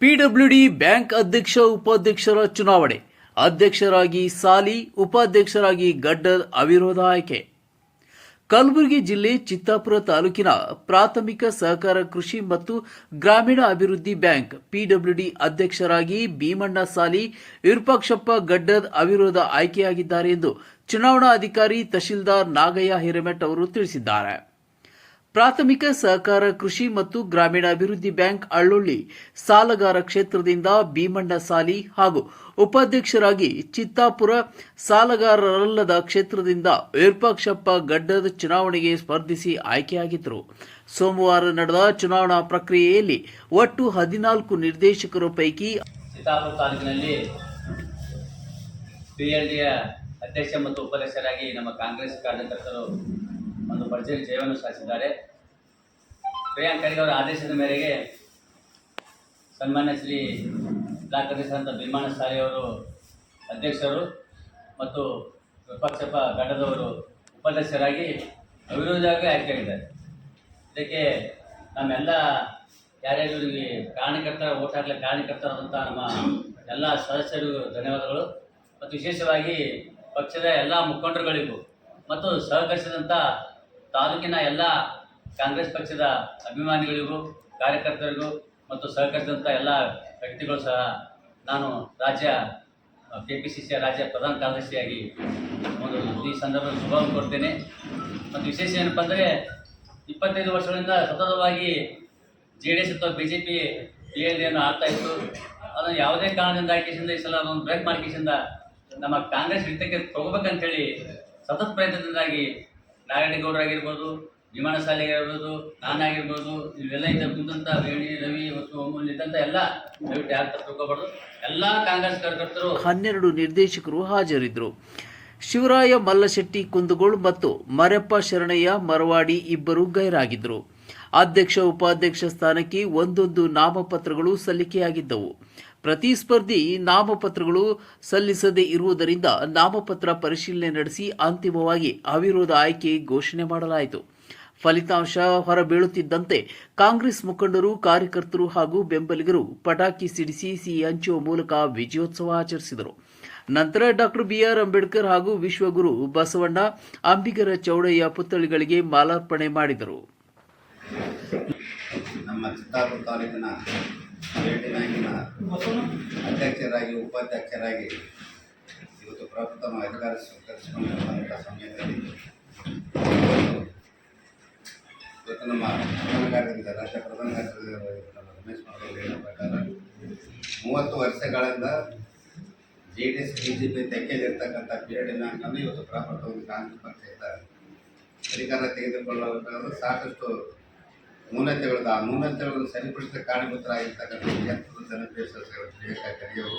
PWD bank ಅಧ್ಯಕ್ಷ, ಉಪಾಧ್ಯಕ್ಷರ ಚುನಾವಣೆ. ಅಧ್ಯಕ್ಷರಾಗಿ ಸಾಲಿ, ಉಪಾಧ್ಯಕ್ಷರಾಗಿ ಗಡ್ಡರ್ ಅವಿರೋಧ ಆಯ್ಕೆ. ಕಲಬುರಗಿ ಜಿಲ್ಲೆ ಚಿತ್ತಾಪುರ ತಾಲೂಕಿನ ಪ್ರಾಥಮಿಕ ಸಹಕಾರ ಕೃಷಿ ಮತ್ತು ಗ್ರಾಮೀಣ ಅಭಿವೃದ್ಧಿ ಬ್ಯಾಂಕ್ ಪಿಡಬ್ಲ್ಯೂಡಿ ಅಧ್ಯಕ್ಷರಾಗಿ ಭೀಮಣ್ಣ ಸಾಲಿ, ವಿರೂಪಾಕ್ಷಪ್ಪ ಗಡ್ಡರ್ ಅವಿರೋಧ ಆಯ್ಕೆಯಾಗಿದ್ದಾರೆ ಎಂದು ಚುನಾವಣಾ ಅಧಿಕಾರಿ ತಹಶೀಲ್ದಾರ್ ನಾಗಯ್ಯ ಹಿರೇಮಠ್ ಅವರು ತಿಳಿಸಿದ್ದಾರೆ. ಪ್ರಾಥಮಿಕ ಸಹಕಾರ ಕೃಷಿ ಮತ್ತು ಗ್ರಾಮೀಣಾಭಿವೃದ್ಧಿ ಬ್ಯಾಂಕ್ ಅಳ್ಳೊಳ್ಳಿ ಸಾಲಗಾರ ಕ್ಷೇತ್ರದಿಂದ ಭೀಮಣ್ಣ ಸಾಲಿ ಹಾಗೂ ಉಪಾಧ್ಯಕ್ಷರಾಗಿ ಚಿತ್ತಾಪುರ ಸಾಲಗಾರರಲ್ಲದ ಕ್ಷೇತ್ರದಿಂದ ವಿರೂಪಾಕ್ಷಪ್ಪ ಗಡ್ಡದ ಚುನಾವಣೆಗೆ ಸ್ಪರ್ಧಿಸಿ ಆಯ್ಕೆಯಾಗಿದ್ದರು. ಸೋಮವಾರ ನಡೆದ ಚುನಾವಣಾ ಪ್ರಕ್ರಿಯೆಯಲ್ಲಿ ಒಟ್ಟು ಹದಿನಾಲ್ಕು ನಿರ್ದೇಶಕರ ಪೈಕಿ ಚಿತ್ತಾಪುರ ತಾಲೂಕಿನಲ್ಲಿ ಅಧ್ಯಕ್ಷ ಮತ್ತು ಉಪಾಧ್ಯಕ್ಷರಾಗಿ ನಮ್ಮ ಕಾಂಗ್ರೆಸ್ ಕಾರ್ಯಕರ್ತರು ಒಂದು ಭರ್ಜರಿ ಜಯವನ್ನು ಸಾಧಿಸಿದ್ದಾರೆ. ಪ್ರಿಯಾಂಕ್ ಖರ್ಗೆ ಅವರ ಆದೇಶದ ಮೇರೆಗೆ ಸನ್ಮಾನ್ಯ ಶ್ರೀ ಭೀಮಣ್ಣ ಸಾಲಿ ಅವರು ಅಧ್ಯಕ್ಷರು ಮತ್ತು ವಿಪಕ್ಷಪ ಘಟದವರು ಉಪಾಧ್ಯಕ್ಷರಾಗಿ ಅವಿರೋಧವಾಗಿ ಆಯ್ಕೆಯಾಗಿದ್ದಾರೆ. ಇದಕ್ಕೆ ನಮ್ಮೆಲ್ಲ ಯಾರ್ಯಾರು ಕಾರಣಕರ್ತರ ಓಟ್ ಹಾಕಲಿ ಕಾರಣಕರ್ತರಾದಂಥ ನಮ್ಮ ಎಲ್ಲ ಸದಸ್ಯರಿಗೂ ಧನ್ಯವಾದಗಳು. ಮತ್ತು ವಿಶೇಷವಾಗಿ ಪಕ್ಷದ ಎಲ್ಲ ಮುಖಂಡರುಗಳಿಗೂ ಮತ್ತು ಸಹಕರಿಸಿದಂಥ ತಾಲೂಕಿನ ಎಲ್ಲ ಕಾಂಗ್ರೆಸ್ ಪಕ್ಷದ ಅಭಿಮಾನಿಗಳಿಗೂ, ಕಾರ್ಯಕರ್ತರಿಗೂ ಮತ್ತು ಸಹಕರಿಸಿದಂಥ ಎಲ್ಲ ವ್ಯಕ್ತಿಗಳು ಸಹ ನಾನು ರಾಜ್ಯ ಕೆ ಪಿ ಸಿ ಸಿಯ ರಾಜ್ಯ ಪ್ರಧಾನ ಕಾರ್ಯದರ್ಶಿಯಾಗಿ ಒಂದು ಈ ಸಂದರ್ಭದಲ್ಲಿ ಶುಭ ಕೊಡ್ತೇನೆ ಮತ್ತು ವಿಶೇಷ ಏನಪ್ಪ ಅಂದರೆ ಇಪ್ಪತ್ತೈದು ವರ್ಷಗಳಿಂದ ಸತತವಾಗಿ ಜೆ ಡಿ ಎಸ್ ಅಥವಾ B J P P L ಡಿಯನ್ನು ಆಡ್ತಾ ಇತ್ತು. ಅದನ್ನು ಯಾವುದೇ ಕಾರಣದಿಂದ ಈ ಸಲ ಅದೊಂದು ಬ್ರೇಕ್ ಮಾರ್ಕೇಶಿಂದ ನಮ್ಮ ಕಾಂಗ್ರೆಸ್ ಹಿಡಿತಕ್ಕೆ ತಗೋಬೇಕಂತೇಳಿ ಸತತ ಪ್ರಯತ್ನದಿಂದಾಗಿ ನಾರಾಯಣಗೌಡರಾಗಿರ್ಬೋದು ವಿಮಾನ ಶಾಲೆಗಿರ್ಬೋದು ನಾನಾಗಿರ್ಬೋದು ಇವೆಲ್ಲ ಇದ್ದ ಕುಂತಂಥ ವೇಣಿ, ರವಿ ಮತ್ತು ಇದ್ದಂಥ ಎಲ್ಲ ದಯವಿಟ್ಟು ಯಾರು ತಿಳ್ಕೊಬಾರ್ದು. ಎಲ್ಲ ಕಾಂಗ್ರೆಸ್ ಕಾರ್ಯಕರ್ತರು ಹನ್ನೆರಡು ನಿರ್ದೇಶಕರು ಹಾಜರಿದ್ದರು ಶಿವರಾಯ ಮಲ್ಲಶೆಟ್ಟಿ, ಕುಂದಗೋಳ್ ಮತ್ತು ಮರೆಪ್ಪ ಶರಣಯ್ಯ ಮರವಾಡಿ ಇಬ್ಬರು ಗೈರಾಗಿದ್ದರು ಅಧ್ಯಕ್ಷ, ಉಪಾಧ್ಯಕ್ಷ ಸ್ಥಾನಕ್ಕೆ ಒಂದೊಂದು ನಾಮಪತ್ರಗಳು ಸಲ್ಲಿಕೆಯಾಗಿದ್ದವು. ಪ್ರತಿಸ್ಪರ್ಧಿ ನಾಮಪತ್ರಗಳು ಸಲ್ಲಿಸದೇ ಇರುವುದರಿಂದ ನಾಮಪತ್ರ ಪರಿಶೀಲನೆ ನಡೆಸಿ ಅಂತಿಮವಾಗಿ ಅವಿರೋಧ ಆಯ್ಕೆ ಘೋಷಣೆ ಮಾಡಲಾಯಿತು. ಫಲಿತಾಂಶ ಹೊರಬೀಳುತ್ತಿದ್ದಂತೆ ಕಾಂಗ್ರೆಸ್ ಮುಖಂಡರು, ಕಾರ್ಯಕರ್ತರು ಹಾಗೂ ಬೆಂಬಲಿಗರು ಪಟಾಕಿ ಸಿಡಿಸಿ ಸಿ ಹಂಚುವ ಮೂಲಕ ವಿಜಯೋತ್ಸವ ಆಚರಿಸಿದರು. ನಂತರ ಡಾಕ್ಟರ್ ಬಿಆರ್ ಅಂಬೇಡ್ಕರ್ ಹಾಗೂ ವಿಶ್ವಗುರು ಬಸವಣ್ಣ ಅಂಬಿಗರ ಚೌಡಯ್ಯ ಪುತ್ಥಳಿಗಳಿಗೆ ಮಾಲಾರ್ಪಣೆ ಮಾಡಿದರು. ನಮ್ಮ ಭೇಟಿ ಬ್ಯಾಂಕಿನ ಅಧ್ಯಕ್ಷರಾಗಿ ಉಪಾಧ್ಯಕ್ಷರಾಗಿ ಇವತ್ತು ಪ್ರಪ್ರಥಮ ಅಧಿಕಾರ ಸ್ವೀಕರಿಸಿಕೊಂಡಿರುವಂಥ ಸಮಯದಲ್ಲಿ ಇವತ್ತು ನಮ್ಮ ಪ್ರಧಾನ ಕಾರ್ಯದರ್ಶಿ ರಾಜ್ಯ ಪ್ರಧಾನ ಕಾರ್ಯದರ್ಶಿ ರಮೇಶ್ ಅವರು ಹೇಳಿದ ಪ್ರಕಾರ ಮೂವತ್ತು ವರ್ಷಗಳಿಂದ J D S B J P ತೆಕ್ಕೆಯಲ್ಲಿರ್ತಕ್ಕಂಥ D ಬ್ಯಾಂಕನ್ನು ಇವತ್ತು ಪ್ರಪ್ರಥಮ ಕಾಂಗ್ರೆಸ್ ಪಕ್ಷದಿಂದ ಅಧಿಕಾರ ತೆಗೆದುಕೊಳ್ಳಬೇಕಾದ್ರೆ ಸಾಕಷ್ಟು ನ್ಯೂನತೆಗಳು ಆ ನ್ಯೂನತೆಗಳನ್ನು ಸರಿಪಡಿಸಿದ ಕಾರಣಭೂತರಾಗಿರ್ತಕ್ಕಂಥ ಕ್ಷೇತ್ರದ ಜನಪ್ರಿಯ ಸಚಿವರು ಪ್ರಿಯಾಂಕಾ ಕರಿಯವರು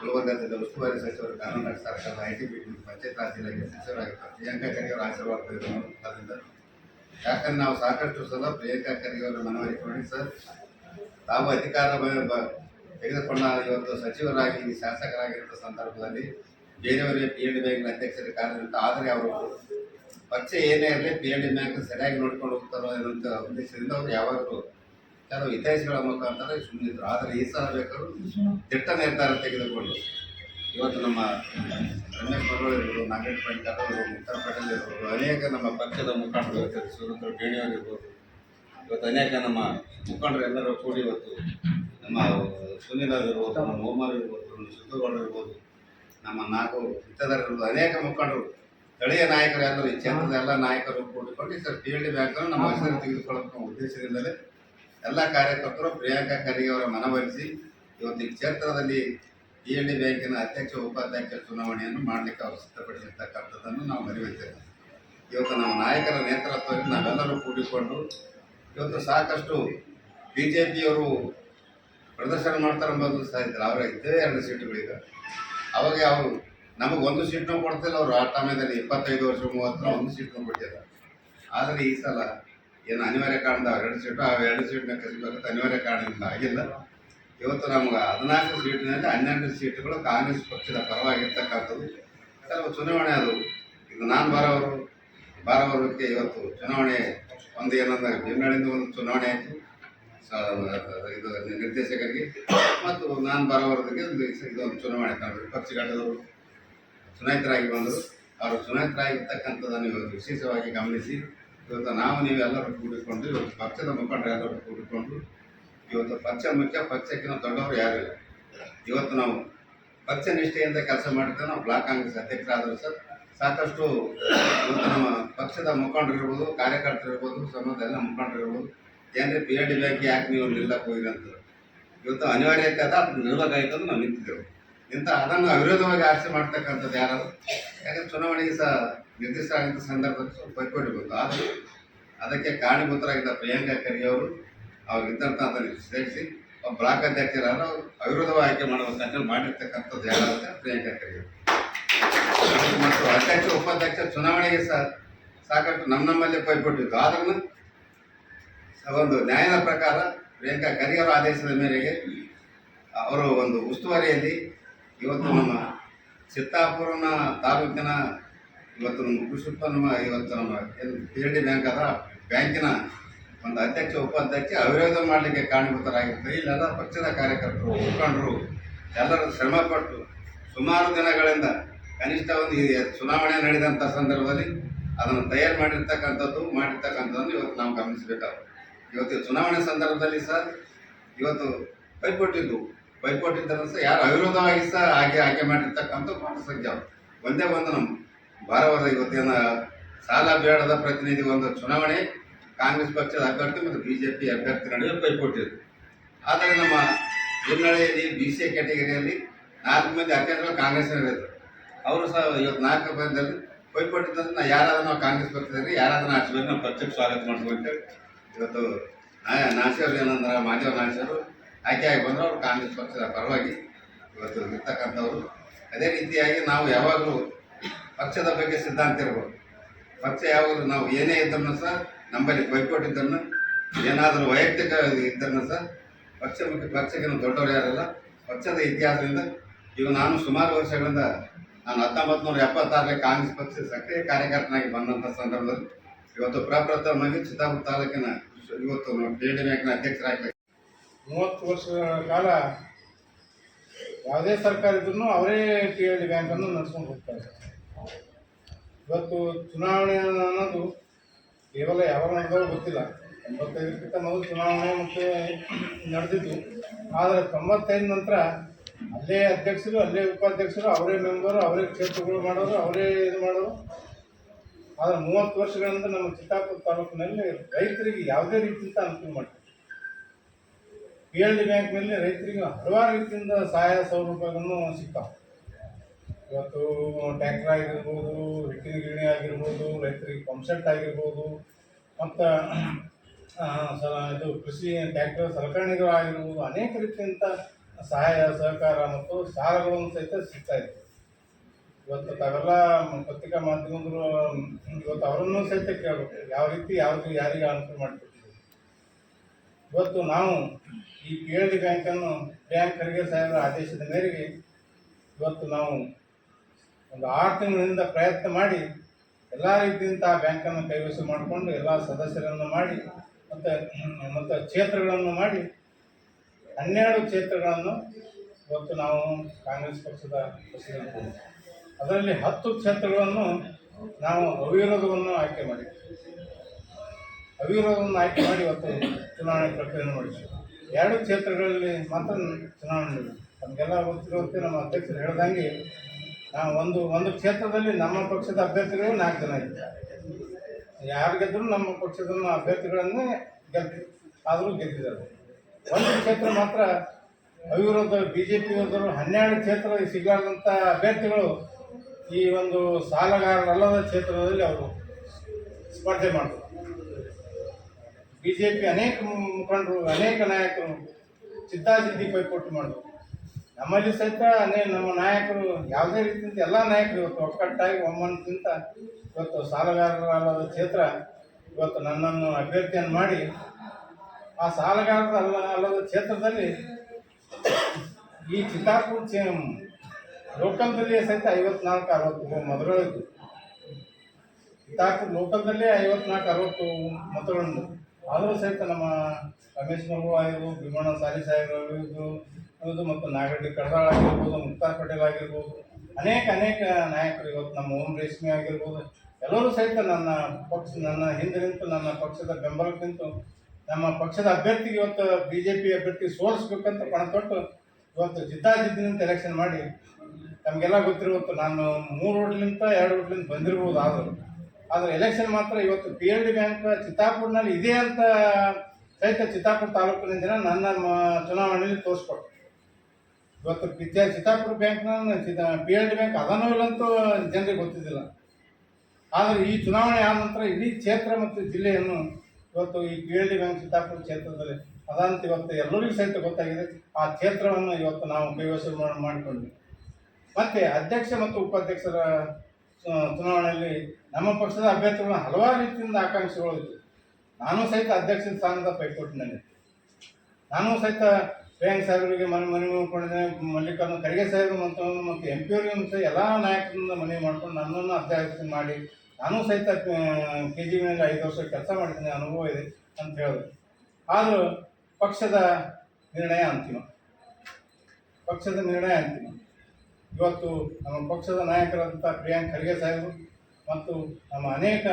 ಗುಲ್ಬರ್ಗದ ಉಸ್ತುವಾರಿ ಸಚಿವರು ಕರ್ನಾಟಕ ಸರ್ಕಾರದ I T B Panchayat Raj ಇಲಾಖೆ ಸಚಿವರಾಗಿರ್ತಾರೆ ಪ್ರಿಯಾಂಕಾ ಖರ್ಗೆ ಆಶೀರ್ವಾದ ಅದರಿಂದ ಯಾಕಂದ್ರೆ ನಾವು ಸಾಕಷ್ಟು ಸಲ ಪ್ರಿಯಾಂಕಾ ಖರ್ಗೆ ಅವರ ಮನವಿ ಮಾಡಿ ಸರ್. ತಾವು ಅಧಿಕಾರ ತೆಗೆದುಕೊಂಡ ಇವತ್ತು ಸಚಿವರಾಗಿ, ಶಾಸಕರಾಗಿರುವ ಸಂದರ್ಭದಲ್ಲಿ ಬೇರೆಯವರಿಗೆ ಪಿ ಎಲ್ ಬ್ಯಾಂಕಿನ ಅಧ್ಯಕ್ಷರ ಕಾರ್ಯನಿರತ ಆದರೆ ಅವರು ಪಕ್ಷ ಏನೇ ಇರಲಿ ಪಿ ಎಲ್ ಡಿ ಬ್ಯಾಂಕ್ ಸರಿಯಾಗಿ ನೋಡ್ಕೊಂಡು ಹೋಗ್ತಾರೋ ಅನ್ನೋಂಥ ಉದ್ದೇಶದಿಂದ ಅವ್ರು ಯಾವಾಗಲೂ ಕೆಲವು ಹಿತೈಷಿಗಳ ಮುಖಾಂತರ ಸುಮ್ಮನಿದ್ರು ಆದರೆ ಈ ಸಲ ಬೇಕಾದ್ರು ದಿಟ್ಟ ನಿರ್ಧಾರ ತೆಗೆದುಕೊಂಡು ಇವತ್ತು ನಮ್ಮ ರಮೇಶ್ ಮರಳು ಇರ್ಬೋದು, ನಾಗೇಶ್ ಅವರು ಮುಕ್ತಾರ್ ಪಟೇಲ್ ಇರ್ಬೋದು, ಅನೇಕ ನಮ್ಮ ಪಕ್ಷದ ಮುಖಂಡರು ಸುರೇಂದ್ರ ಬೇಣಿಯವರು ಇರ್ಬೋದು. ಇವತ್ತು ಅನೇಕ ನಮ್ಮ ಮುಖಂಡರು ಎಲ್ಲರೂ ಕೂಡಿ ಇವತ್ತು ನಮ್ಮ ಸುನೀಲ್ ಆಗಿರ್ಬೋದು ನಮ್ಮ ಓಮರ್ ಇರ್ಬೋದು, ನಮ್ಮ ಸಿದ್ದಗೌಡರು ಇರ್ಬೋದು, ನಮ್ಮ ನಾಲ್ಕು ಇರ್ಬೋದು ಅನೇಕ ಮುಖಂಡರು ಸ್ಥಳೀಯ ನಾಯಕರು ಎಲ್ಲರೂ ಈ ಕ್ಷೇತ್ರದ ಎಲ್ಲ ನಾಯಕರು ಕೂಡಿಕೊಂಡು ಈ ಸರ್ ಪಿ ಎಲ್ ಡಿ ಬ್ಯಾಂಕನ್ನು ನಮ್ಮ ಹೆಸರು ತೆಗೆದುಕೊಳ್ಳುವ ಉದ್ದೇಶದಿಂದಲೇ ಎಲ್ಲ ಕಾರ್ಯಕರ್ತರು ಪ್ರಿಯಾಂಕಾ ಖರ್ಗೆ ಅವರ ಮನವೊಲಿಸಿ ಇವತ್ತು ಈ ಕ್ಷೇತ್ರದಲ್ಲಿ ಪಿ ಎಲ್ ಡಿ ಬ್ಯಾಂಕಿನ ಅಧ್ಯಕ್ಷ ಉಪಾಧ್ಯಕ್ಷ ಚುನಾವಣೆಯನ್ನು ಮಾಡಲಿಕ್ಕೆ ಅವರು ಸಿದ್ಧಪಡಿಸಿರ್ತಕ್ಕಂಥದ್ದನ್ನು ನಾವು ಮರೆಯುತ್ತೇವೆ. ಇವತ್ತು ನಮ್ಮ ನಾಯಕರ ನೇತೃತ್ವದಲ್ಲಿ ನಾವೆಲ್ಲರೂ ಕೂಡಿಕೊಂಡು ಇವತ್ತು ಸಾಕಷ್ಟು ಬಿ ಜೆ ಪಿಯವರು ಪ್ರದರ್ಶನ ಮಾಡ್ತಾರೆ ಎಂಬುದು ಸಹ ಇದ್ದಾರೆ ಅವರ ಇದ್ದೇ ಎರಡು ಸೀಟುಗಳೀಗ ಅವಾಗ ಅವರು ನಮಗೆ ಒಂದು ಸೀಟ್ನೂ ಕೊಡ್ತಿಲ್ಲ, ಅವರು ಆ ಸಮಯದಲ್ಲಿ ಇಪ್ಪತ್ತೈದು ವರ್ಷ, ಮೂವತ್ತರ ಒಂದು ಸೀಟ್ನೂ ಕೊಟ್ಟಿದ್ದಾರೆ ಆದರೆ ಈ ಸಲ ಏನು ಅನಿವಾರ್ಯ ಕಾರಣದ ಎರಡು ಸೀಟು ಆ ಎರಡು ಸೀಟ್ನ ಕಸಿಬೇಕಂತ ಅನಿವಾರ್ಯ ಕಾರಣದಿಂದ ಆಗಿಲ್ಲ. ಇವತ್ತು ನಮ್ಗೆ ಹದಿನಾಲ್ಕು ಸೀಟಿನಲ್ಲಿ ಹನ್ನೆರಡು ಸೀಟುಗಳು ಕಾಂಗ್ರೆಸ್ ಪಕ್ಷದ ಪರವಾಗಿರ್ತಕ್ಕಂಥದ್ದು. ಕೆಲವು ಚುನಾವಣೆ ಅದು. ಇದು ನಾನು ಬಾರವರು ಬಾರವರ್ಗಕ್ಕೆ ಇವತ್ತು ಚುನಾವಣೆ ಒಂದು ಏನಂದ್ರೆ ಬೆಂಗಳೂರಿಂದ ಒಂದು ಚುನಾವಣೆ ಆಯಿತು. ಇದು ನಿರ್ದೇಶಕರಿಗೆ, ಮತ್ತು ನಾನು ಬರೋವರೆಗೆ ಇದೊಂದು ಚುನಾವಣೆ. ಕಾಣಬೇಕು ಪಕ್ಷಘಟ್ಟದವರು ಚುನಾಯಿತರಾಗಿ ಬಂದರು. ಅವರು ಚುನಾಯಿತರಾಗಿರ್ತಕ್ಕಂಥದ್ದನ್ನು ಇವತ್ತು ವಿಶೇಷವಾಗಿ ಗಮನಿಸಿ, ಇವತ್ತು ನಾವು ನೀವೆಲ್ಲರೂ ಕೂಡಿಕೊಂಡು, ಇವತ್ತು ಪಕ್ಷದ ಮುಖಂಡರು ಎಲ್ಲರೂ ಕೂಡಿಕೊಂಡು, ಇವತ್ತು ಪಕ್ಷ ಮುಖ್ಯ, ಪಕ್ಷಕ್ಕಿಂತ ದೊಡ್ಡವರು ಯಾರು ಇವತ್ತು ನಾವು ಪಕ್ಷ ನಿಷ್ಠೆಯಿಂದ ಕೆಲಸ ಮಾಡಿದ್ರೆ ನಾವು ಬ್ಲಾಕ್ ಕಾಂಗ್ರೆಸ್ ಅಧ್ಯಕ್ಷರಾದರು ಸರ್, ಸಾಕಷ್ಟು ಇವತ್ತು ನಮ್ಮ ಪಕ್ಷದ ಮುಖಂಡರು ಇರ್ಬೋದು, ಕಾರ್ಯಕರ್ತರು ಇರ್ಬೋದು ಸಮಾಜದ ಎಲ್ಲ ಮುಖಂಡರು ಇರ್ಬೋದು, ಏನ್ರಿ ಪಿ ಎ ಡಿ ಬ್ಯಾಂಕ್ ಯಾಕೆ ನೀವು ನಿಲ್ಲಕ್ಕೆ ಹೋಗಿದೆ ಅಂತ. ಇವತ್ತು ಅನಿವಾರ್ಯತೆ ಅದ, ಅದು ನಿಲ್ಲಬೇಕಾಯ್ತು ನಾವು ನಿಂತಿದ್ದೆವು. ಇಂಥ ಅದನ್ನು ಅವಿರೋಧವಾಗಿ ಆರಿಸಿ ಮಾಡ್ತಕ್ಕಂಥದ್ದು ಯಾರು ಯಾಕಂದ್ರೆ ಚುನಾವಣೆಗೆ ಸಹ ನಿರ್ದಿಷ್ಟ ಆಗಿದ್ದ ಸಂದರ್ಭದಲ್ಲಿ ಸ್ವಲ್ಪ ಆದರೂ ಅದಕ್ಕೆ ಕಾರಣೀಭೂತರಾಗಿದ್ದ ಪ್ರಿಯಾಂಕಾ ಖರ್ಗೆ ಅವರು ಅವ್ರಿಗಿದ್ದಂಥ ಅದನ್ನು ಸೇರಿಸಿ ಬ್ಲಾಕ್ ಅಧ್ಯಕ್ಷರಾದ ಅವರು ಅವಿರೋಧವಾಗಿ ಆಯ್ಕೆ ಮಾಡಬೇಕಂತ ಮಾಡಿರ್ತಕ್ಕಂಥದ್ದು ಯಾರಾದ ಪ್ರಿಯಾಂಕಾ ಖರ್ಗೆ. ಮತ್ತು ಅಧ್ಯಕ್ಷ, ಉಪಾಧ್ಯಕ್ಷ ಚುನಾವಣೆಗೆ ಸಹ ಸಾಕಷ್ಟು ನಮ್ಮ ನಮ್ಮಲ್ಲೇ ಪೈಪೋಟಿದ್ದು ಆದ್ರೂ ಒಂದು ನ್ಯಾಯದ ಪ್ರಕಾರ ಪ್ರಿಯಾಂಕಾ ಖರ್ಗೆ ಆದೇಶದ ಮೇರೆಗೆ ಅವರು ಒಂದು ಉಸ್ತುವಾರಿಯಲ್ಲಿ ಇವತ್ತು ನಮ್ಮ ಸಿತ್ತಾಪುರನ ತಾಲೂಕಿನ ಇವತ್ತು ನಮ್ಮ ಕೃಷಿ ನಮ್ಮ ಇವತ್ತು ನಮ್ಮ ಏನು ಪಿ ಎಲ್ ಡಿ ಬ್ಯಾಂಕ್ ಅದರ ಬ್ಯಾಂಕಿನ ಒಂದು ಅಧ್ಯಕ್ಷ, ಉಪಾಧ್ಯಕ್ಷ ಅವಿರೋಧ ಮಾಡಲಿಕ್ಕೆ ಕಾರಣೀಭೂತರಾಗಿರ್ತಾರೆ. ಇಲ್ಲೆಲ್ಲ ಪಕ್ಷದ ಕಾರ್ಯಕರ್ತರು, ಮುಖಂಡರು ಎಲ್ಲರೂ ಶ್ರಮಪಟ್ಟು ಸುಮಾರು ದಿನಗಳಿಂದ ಕನಿಷ್ಠ ಒಂದು ಚುನಾವಣೆ ನಡೆದಂಥ ಸಂದರ್ಭದಲ್ಲಿ ಅದನ್ನು ತಯಾರು ಮಾಡಿರ್ತಕ್ಕಂಥದ್ದು ಮಾಡಿರ್ತಕ್ಕಂಥದ್ದು ಇವತ್ತು ನಾವು ಗಮನಿಸಬೇಕಾಗುತ್ತೆ. ಇವತ್ತು ಚುನಾವಣೆ ಸಂದರ್ಭದಲ್ಲಿ ಸಹ ಇವತ್ತು ಪೈಪೋಟಿದ್ದು ಪೈಪೋಟಿದ್ದರೂ ಸಹ ಯಾರು ಅವಿರೋಧವಾಗಿ ಸಹ ಆಯ್ಕೆ ಆಯ್ಕೆ ಮಾಡಿರ್ತಕ್ಕಂಥ ಭಾಳ ಸಂಖ್ಯೆ ಒಂದೇ ಒಂದು ನಮ್ಮ ಭಾರವಾದ ಇವತ್ತೇನ ಸಾಲ ಬೇಡದ ಪ್ರತಿನಿಧಿ ಒಂದು ಚುನಾವಣೆ, ಕಾಂಗ್ರೆಸ್ ಪಕ್ಷದ ಅಭ್ಯರ್ಥಿ ಮತ್ತು ಬಿ ಜೆ ಪಿ ಅಭ್ಯರ್ಥಿ ನಡುವೆ ಪೈಪೋಟಿ ಆದರೆ ನಮ್ಮ ಹಿನ್ನೆಲೆಯಲ್ಲಿ ಬಿ ಸಿ ಕ್ಯಾಟಗರಿಯಲ್ಲಿ ನಾಲ್ಕು ಮಂದಿ ಅಭ್ಯರ್ಥಿಗಳು ಕಾಂಗ್ರೆಸ್ನಲ್ಲಿದ್ದರು ಅವರು ಸಹ ಇವತ್ತು ನಾಲ್ಕು ಪಕ್ಷದಲ್ಲಿ ಪೈಪೋಟಿ ನಾವು ಯಾರಾದ್ರೂ ನಾವು ಕಾಂಗ್ರೆಸ್ ಪಕ್ಷದಲ್ಲಿ ಯಾರಾದ್ರೂ ಆಚೆ ನಾವು ಪಕ್ಷಕ್ಕೆ ಸ್ವಾಗತ ಮಾಡ್ತೀವಿ ಅಂತೇಳಿ ಇವತ್ತು ನಾಶವ್ರು ಏನಂದ್ರೆ ಮಾದೇವ ನಾಶಿಯವರು ಆಯ್ಕೆಯಾಗಿ ಬಂದರು ಕಾಂಗ್ರೆಸ್ ಪಕ್ಷದ ಪರವಾಗಿ ಇವತ್ತು ಇರ್ತಕ್ಕಂಥವ್ರು. ಅದೇ ರೀತಿಯಾಗಿ ನಾವು ಯಾವಾಗಲೂ ಪಕ್ಷದ ಬಗ್ಗೆ ಸಿದ್ಧಾಂತ ಇರ್ಬೋದು. ಪಕ್ಷ ಯಾವಾಗಲೂ ನಾವು ಏನೇ ಇದ್ದರೂ ಸಹ ನಮ್ಮಲ್ಲಿ ಪೈಪೋಟಿ ಇದ್ದನ್ನು ಏನಾದರೂ ವೈಯಕ್ತಿಕ ಇದ್ದನ್ನು ಸಹ ಪಕ್ಷ ಮುಖ್ಯ ಪಕ್ಷಕ್ಕೆ ನಾವು ದೊಡ್ಡವರು ಯಾರಲ್ಲ, ಪಕ್ಷದ ಇತಿಹಾಸದಿಂದ ಈಗ ನಾನು ಸುಮಾರು ವರ್ಷಗಳಿಂದ ನಾನು ಹತ್ತೊಂಬತ್ತು ನೂರ ಎಪ್ಪತ್ತಾರರಲ್ಲಿ ಕಾಂಗ್ರೆಸ್ ಪಕ್ಷದ ಸಕ್ರಿಯ ಕಾರ್ಯಕರ್ತನಾಗಿ ಬಂದಂಥ ಸಂದರ್ಭದಲ್ಲಿ ಇವತ್ತು ಪ್ರಪ್ರಥಮವಾಗಿ ಚಿತ್ತಾಪುರ ತಾಲೂಕಿನ ಇವತ್ತು ಬ್ಯಾಂಕ್ನ ಅಧ್ಯಕ್ಷರಾಗಿ ಮೂವತ್ತು ವರ್ಷಗಳ ಕಾಲ ಯಾವುದೇ ಸರ್ಕಾರ ಇದ್ರೂ ಅವರೇ ಪಿ ಎಲ್ ಡಿ ಬ್ಯಾಂಕನ್ನು ನಡೆಸ್ಕೊಂಡು ಹೋಗ್ತಾರೆ. ಇವತ್ತು ಚುನಾವಣೆ ಅನ್ನೋದು ಕೇವಲ ಯಾವಾಗ ನಡೆದೋ ಗೊತ್ತಿಲ್ಲ. ತೊಂಬತ್ತೈದಕ್ಕಿಂತ ಮೊದಲು ಚುನಾವಣೆ ಮತ್ತೆ ನಡೆದಿದ್ದು. ಆದರೆ ತೊಂಬತ್ತೈದು ನಂತರ ಅಲ್ಲೇ ಅಧ್ಯಕ್ಷರು, ಅಲ್ಲೇ ಉಪಾಧ್ಯಕ್ಷರು, ಅವರೇ ಮೆಂಬರು ಅವರೇ ಕ್ಷೇತ್ರಗಳು ಮಾಡೋರು, ಅವರೇ ಇದು ಮಾಡೋರು. ಆದರೆ ಮೂವತ್ತು ವರ್ಷಗಳಿಂದ ನಮ್ಮ ಚಿತ್ತಾಪುರ ತಾಲೂಕಿನಲ್ಲಿ ರೈತರಿಗೆ ಯಾವುದೇ ರೀತಿಯಿಂದ ಅನುಕೂಲ ಮಾಡ್ತಾರೆ ಪಿ ಎಲ್ ಡಿ ಬ್ಯಾಂಕ್ನಲ್ಲಿ ರೈತರಿಗೆ ಹಲವಾರು ರೀತಿಯಿಂದ ಸಹಾಯ ಸೌಲಭ್ಯಗಳನ್ನು ಸಿಗ್ತಾವೆ. ಇವತ್ತು ಟ್ಯಾಕ್ಟರ್ ಆಗಿರ್ಬೋದು ಹಿಟ್ಟಿನ ಗಿರಣಿ ಆಗಿರ್ಬೋದು ರೈತರಿಗೆ ಪಂಪ್ಸೆಟ್ ಆಗಿರ್ಬೋದು, ಮತ್ತು ಸ ಇದು ಕೃಷಿ ಟ್ಯಾಕ್ಟರ್ ಸಲಕರಣೆಗಳು ಆಗಿರ್ಬೋದು, ಅನೇಕ ರೀತಿಯಿಂದ ಸಹಾಯ, ಸಹಕಾರ ಮತ್ತು ಸಾಲಗಳನ್ನು ಸಹಿತ ಸಿಗ್ತಾ ಇದೆ. ಇವತ್ತು ತಾವೆಲ್ಲ ಪತ್ರಿಕಾ ಮಾಧ್ಯಮಗಳು ಇವತ್ತು ಅವರನ್ನು ಸಹಿತ ಕೇಳಬೇಕು. ಯಾವ ರೀತಿ, ಯಾವುದು, ಯಾರಿಗೆ ಅನುಕೂಲ ಮಾಡಿಕೊಟ್ಟಿದೆ ಇವತ್ತು ನಾವು ಈ ಪಿ ಎಲ್ ಡಿ ಬ್ಯಾಂಕನ್ನು ಬ್ಯಾಂಕ್ ಖರ್ಗೆ ಸಾಹೇಬರ ಆದೇಶದ ಮೇರೆಗೆ ಇವತ್ತು ನಾವು ಒಂದು ಆರು ತಿಂಗಳಿಂದ ಪ್ರಯತ್ನ ಮಾಡಿ ಎಲ್ಲ ರೀತಿಯಿಂದ ಆ ಬ್ಯಾಂಕನ್ನು ಕೈವಶ ಮಾಡಿಕೊಂಡು ಎಲ್ಲ ಸದಸ್ಯರನ್ನು ಮಾಡಿ ಮತ್ತು ಮತ್ತು ಕ್ಷೇತ್ರಗಳನ್ನು ಮಾಡಿ ಹನ್ನೆರಡು ಕ್ಷೇತ್ರಗಳನ್ನು ಇವತ್ತು ನಾವು ಕಾಂಗ್ರೆಸ್ ಪಕ್ಷದ ಅದರಲ್ಲಿ ಹತ್ತು ಕ್ಷೇತ್ರಗಳನ್ನು ನಾವು ಅವಿರೋಧವನ್ನು ಆಯ್ಕೆ ಮಾಡಿದ್ವಿ. ಅವಿರೋಧವನ್ನು ಆಯ್ಕೆ ಮಾಡಿ ಇವತ್ತು ಚುನಾವಣೆ ಪ್ರಕ್ರಿಯೆ ಮಾಡಿದೆ ಎರಡು ಕ್ಷೇತ್ರಗಳಲ್ಲಿ ಮಾತ್ರ ಚುನಾವಣೆ ನಮಗೆಲ್ಲ ಗೊತ್ತಿರುವಂತೆ ನಮ್ಮ ಅಧ್ಯಕ್ಷರು ಹೇಳ್ದಂಗೆ ನಾವು ಒಂದು ಒಂದು ಕ್ಷೇತ್ರದಲ್ಲಿ ನಮ್ಮ ಪಕ್ಷದ ಅಭ್ಯರ್ಥಿಗಳು ನಾಲ್ಕು ಜನ ಇದ್ದಾರೆ. ಯಾರು ಗೆದ್ದರೂ ನಮ್ಮ ಪಕ್ಷದ ಅಭ್ಯರ್ಥಿಗಳನ್ನೇ ಗೆದ್ದು ಆದರೂ ಗೆದ್ದಿದ್ದಾರೆ. ಒಂದು ಕ್ಷೇತ್ರ ಮಾತ್ರ ಅವಿರೋಧ ಬಿ ಜೆ ಪಿ ಯೋಧರು ಹನ್ನೆರಡು ಕ್ಷೇತ್ರ ಸಿಗಲಾರ್ದಂಥ ಅಭ್ಯರ್ಥಿಗಳು ಈ ಒಂದು ಸಾಲಗಾರರಲ್ಲದ ಕ್ಷೇತ್ರದಲ್ಲಿ ಅವರು ಸ್ಪರ್ಧೆ ಮಾಡಿದ್ರು. ಬಿ ಜೆ ಪಿ ಅನೇಕ ಮುಖಂಡರು, ಅನೇಕ ನಾಯಕರು ಚಿತ್ತಾಚಿದ್ದಿ ಪೈಪೋಟಿ ಮಾಡಿದ್ರು. ನಮ್ಮಲ್ಲಿ ಸಹಿತ ಅನೇಕ ನಮ್ಮ ನಾಯಕರು, ಯಾವುದೇ ರೀತಿಯಿಂದ ಎಲ್ಲ ನಾಯಕರು ಇವತ್ತು ಒಕ್ಕಟ್ಟಾಗಿ ಒಮ್ಮನದಿಂದ ಇವತ್ತು ಸಾಲಗಾರರಲ್ಲದ ಕ್ಷೇತ್ರ ಇವತ್ತು ನನ್ನನ್ನು ಅಭ್ಯರ್ಥಿಯನ್ನು ಮಾಡಿ ಆ ಸಾಲಗಾರರ ಅಲ್ಲ, ಅಲ್ಲದ ಕ್ಷೇತ್ರದಲ್ಲಿ ಈ ಚಿತ್ತಾಪುರ ಚೇ ಲೋಕಲ್ದಲ್ಲಿ ಸಹಿತ ಐವತ್ನಾಲ್ಕು, ಅರವತ್ತು ಮತಗಳಿದ್ದು ಚಿತ್ತಾಪುರ ಲೋಕಲ್ದಲ್ಲೇ ಐವತ್ನಾಲ್ಕು, ಅರವತ್ತು ಮತಗಳನ್ನು ಆದರೂ ಸಹಿತ ನಮ್ಮ ರಮೇಶ್ ಬಾಬು ಆಗಿರ್ಬೋದು, ಭೀಮಣ್ಣ ಸಾಲಿ ಸಾಹೇಬ್ರು ಆಗಿರ್ಬೋದು ಮತ್ತು ನಾಗರೆಡ್ಡಿ ಕಡದಾಳ್ ಆಗಿರ್ಬೋದು, ಮುಕ್ತಾರ್ ಪಟೇಲ್ ಆಗಿರ್ಬೋದು, ಅನೇಕ ಅನೇಕ ನಾಯಕರು ಇವತ್ತು ನಮ್ಮ ಓಂ ರೇಷ್ಮಿ ಆಗಿರ್ಬೋದು, ಎಲ್ಲರೂ ಸಹಿತ ನನ್ನ ಪಕ್ಷ, ನನ್ನ ಹಿಂದೆ ನಿಂತು ನನ್ನ ಪಕ್ಷದ ಬೆಂಬಲಕ್ಕಿಂತ ನಮ್ಮ ಪಕ್ಷದ ಅಭ್ಯರ್ಥಿಗೆ ಇವತ್ತು ಬಿ ಜೆ ಪಿ ಅಭ್ಯರ್ಥಿ ಸೋಲಿಸ್ಬೇಕಂತ ಪಣ ತೊಟ್ಟು ಇವತ್ತು ಜಿದ್ದಾಜಿದ್ದಿನಿಂದ ಎಲೆಕ್ಷನ್ ಮಾಡಿ, ನಮಗೆಲ್ಲ ಗೊತ್ತಿರುವತ್ತು ನಾನು ಮೂರು ರೋಡ್ಲಿಂದ ಎರಡು ಓಟ್ಲಿಂದ ಬಂದಿರ್ಬೋದು ಆದರೂ. ಆದರೆ ಎಲೆಕ್ಷನ್ ಮಾತ್ರ ಇವತ್ತು ಪಿ ಎಲ್ ಡಿ ಬ್ಯಾಂಕ್ ಚಿತ್ತಾಪುರ್ನಲ್ಲಿ ಇದೆ ಅಂತ ಸಹಿತ ಚಿತ್ತಾಪುರ ತಾಲೂಕಿನ ಜನ ನನ್ನ ಚುನಾವಣೆಯಲ್ಲಿ ತೋರಿಸ್ಕೊಟ್ಟು ಇವತ್ತು ಚಿತ್ತಾಪುರ ಬ್ಯಾಂಕ್ನ ಪಿ ಎಲ್ ಡಿ ಬ್ಯಾಂಕ್ ಅದನ್ನೂ ಇಲ್ಲಂತೂ ಜನರಿಗೆ ಗೊತ್ತಿದ್ದಿಲ್ಲ. ಆದರೆ ಈ ಚುನಾವಣೆ ಆದ ನಂತರ ಇಡೀ ಕ್ಷೇತ್ರ ಮತ್ತು ಜಿಲ್ಲೆಯನ್ನು ಇವತ್ತು ಈ P L D bank Chittapur ಕ್ಷೇತ್ರದಲ್ಲಿ ಅದಂತ ಇವತ್ತು ಎಲ್ಲರಿಗೂ ಸಹಿತ ಗೊತ್ತಾಗಿದೆ. ಆ ಕ್ಷೇತ್ರವನ್ನು ಇವತ್ತು ನಾವು ಕೈವಶ ಮಾಡಿ ಮಾಡಿಕೊಂಡ್ವಿ. ಮತ್ತೆ ಅಧ್ಯಕ್ಷ ಮತ್ತು ಉಪಾಧ್ಯಕ್ಷರ ಚುನಾವಣೆಯಲ್ಲಿ ನಮ್ಮ ಪಕ್ಷದ ಅಭ್ಯರ್ಥಿಗಳು ಹಲವಾರು ರೀತಿಯಿಂದ ಆಕಾಂಕ್ಷೆಗಳು ನಾನು ಸಹಿತ ಅಧ್ಯಕ್ಷನ ಸ್ಥಾನದ ಪೈಪೋಟಿ ನನಗೆ ನಾನು ಸಹಿತ ಪ್ರಿಯಾಂಕ್ ಸಾಹೇಬರಿಗೆ ಮನೆ ಮನವಿ ಮಾಡ್ಕೊಂಡಿದ್ದೆ ಮಲ್ಲಿಕಾರ್ಜುನ ಖರ್ಗೆ ಸಾಹೇಬರು ಮತ್ತು ಮತ್ತು ಎಂ ಪಿ ಅವರಿಗೂ ಸಹ ಎಲ್ಲ ನಾಯಕರಿಂದ ಮನವಿ ಮಾಡ್ಕೊಂಡು ನನ್ನನ್ನು ಅಧ್ಯಕ್ಷ ಮಾಡಿ, ನಾನು ಸಹಿತ ಕೆ ಜಿ ಮೇಲೆ ಐದು ವರ್ಷ ಕೆಲಸ ಮಾಡಿದ್ದೀನಿ, ಅನುಭವ ಇದೆ ಅಂತ ಹೇಳಿದ್ರು. ಆದರೂ ಪಕ್ಷದ ನಿರ್ಣಯ ಅಂತಿಮ. ಪಕ್ಷದ ನಿರ್ಣಯ ಅಂತಿಮ. ಇವತ್ತು ನಮ್ಮ ಪಕ್ಷದ ನಾಯಕರಾದಂಥ ಪ್ರಿಯಾಂಕ್ ಖರ್ಗೆ ಸಾಹೇಬರು ಮತ್ತು ನಮ್ಮ ಅನೇಕ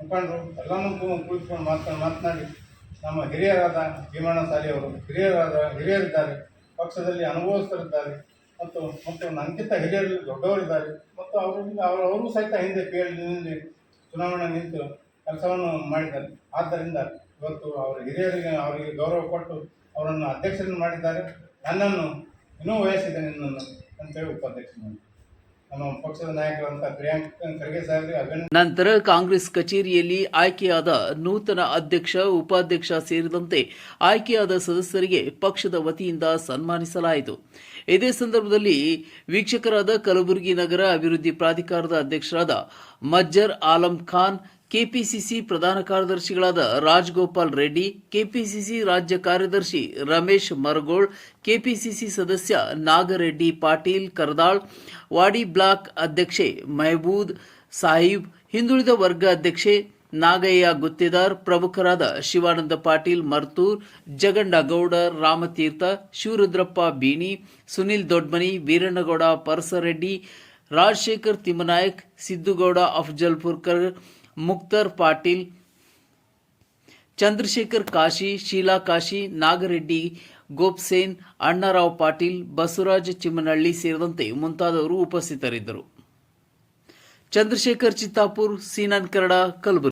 ಮುಖಂಡರು ಎಲ್ಲನೂ ಕು- ಕುಳಿತುಕೊಂಡು ಮಾತನಾ ಮಾತನಾಡಿ ನಮ್ಮ ಹಿರಿಯರಾದ ಭೀಮಣ್ಣ ಸಾಲಿಯವರು ಹಿರಿಯರಾದ ಹಿರಿಯರಿದ್ದಾರೆ, ಪಕ್ಷದಲ್ಲಿ ಅನುಭವಸ್ಥರಿದ್ದಾರೆ ಮತ್ತು ಮತ್ತು ನನಗಿಂತ ಹಿರಿಯರಲ್ಲಿ ದೊಡ್ಡವರಿದ್ದಾರೆ ಮತ್ತು ಅವರಿಂದ ಅವರು ಅವರು ಸಹಿತ ಹಿಂದೆ ಪಿ ಎಲ್ ಚುನಾವಣೆ ನಿಂತು ಕೆಲಸವನ್ನು ಮಾಡಿದ್ದಾರೆ. ಆದ್ದರಿಂದ ಇವತ್ತು ಅವರ ಹಿರಿಯರಿಗೆ ಅವರಿಗೆ ಗೌರವ ಕೊಟ್ಟು ಅವರನ್ನು ಅಧ್ಯಕ್ಷರನ್ನು ಮಾಡಿದ್ದಾರೆ. ನನ್ನನ್ನು ಇನ್ನೂ ವಯಸ್ಸಿದೆ ನಿನ್ನನ್ನು. ಅಂತೇಳಿ ಉಪಾಧ್ಯಕ್ಷ ನಂತರ ಕಾಂಗ್ರೆಸ್ ಕಚೇರಿಯಲ್ಲಿ ಆಯ್ಕೆಯಾದ ನೂತನ ಅಧ್ಯಕ್ಷ, ಉಪಾಧ್ಯಕ್ಷ ಸೇರಿದಂತೆ ಆಯ್ಕೆಯಾದ ಸದಸ್ಯರಿಗೆ ಪಕ್ಷದ ವತಿಯಿಂದ ಸನ್ಮಾನಿಸಲಾಯಿತು. ಇದೇ ಸಂದರ್ಭದಲ್ಲಿ ವೀಕ್ಷಕರಾದ ಕಲಬುರಗಿ ನಗರ ಅಭಿವೃದ್ಧಿ ಪ್ರಾಧಿಕಾರದ ಅಧ್ಯಕ್ಷರಾದ ಮಜ್ಜರ್ ಆಲಂ ಖಾನ್ ಕೆಪಿಸಿಸಿ ಪ್ರಧಾನ ಕಾರ್ಯದರ್ಶಿಗಳಾದ ರಾಜ್ಗೋಪಾಲ್ ರೆಡ್ಡಿ, ಕೆಪಿಸಿಸಿ ರಾಜ್ಯ ಕಾರ್ಯದರ್ಶಿ ರಮೇಶ್ ಮರಗೋಳ್, ಕೆಪಿಸಿಸಿ ಸದಸ್ಯ ನಾಗರೆಡ್ಡಿ ಪಾಟೀಲ್ ಕರ್ದಾಳ್, ವಾಡಿ ಬ್ಲಾಕ್ ಅಧ್ಯಕ್ಷೆ ಮೆಹಬೂದ್ ಸಾಹಿಬ್, ಹಿಂದುಳಿದ ವರ್ಗ ಅಧ್ಯಕ್ಷೆ ನಾಗಯ್ಯ ಗುತ್ತಿದಾರ್, ಪ್ರಮುಖರಾದ ಶಿವಾನಂದ ಪಾಟೀಲ್ ಮರ್ತೂರ್ ಜಗಣ್ಣ ಗೌಡ, ರಾಮತೀರ್ಥ, ಶಿವರುದ್ರಪ್ಪ ಬೀಣಿ, ಸುನಿಲ್ ದೊಡ್ಮನಿ, ವೀರಣ್ಣಗೌಡ ಪರಸರೆಡ್ಡಿ, ರಾಜಶೇಖರ್ ತಿಮ್ಮನಾಯಕ್, ಸಿದ್ದುಗೌಡ ಅಫ್ಜಲ್ಪುರ್ಕರ್ ಮುಕ್ತರ್ ಪಾಟೀಲ್, ಚಂದ್ರಶೇಖರ್ ಕಾಶಿ, ಶೀಲಾ ಕಾಶಿ, ನಾಗರೆಡ್ಡಿ, ಗೋಪ್ಸೇನ್, ಅಣ್ಣರಾವ್ ಪಾಟೀಲ್, ಬಸವರಾಜ ಚಿಮ್ಮನಹಳ್ಳಿ ಸೇರಿದಂತೆ ಮುಂತಾದವರು ಉಪಸ್ಥಿತರಿದ್ದರು. ಚಂದ್ರಶೇಖರ್ ಚಿತ್ತಾಪುರ್, ಸೀನಾನ್ ಕನ್ನಡ, ಕಲಬುರಗಿ.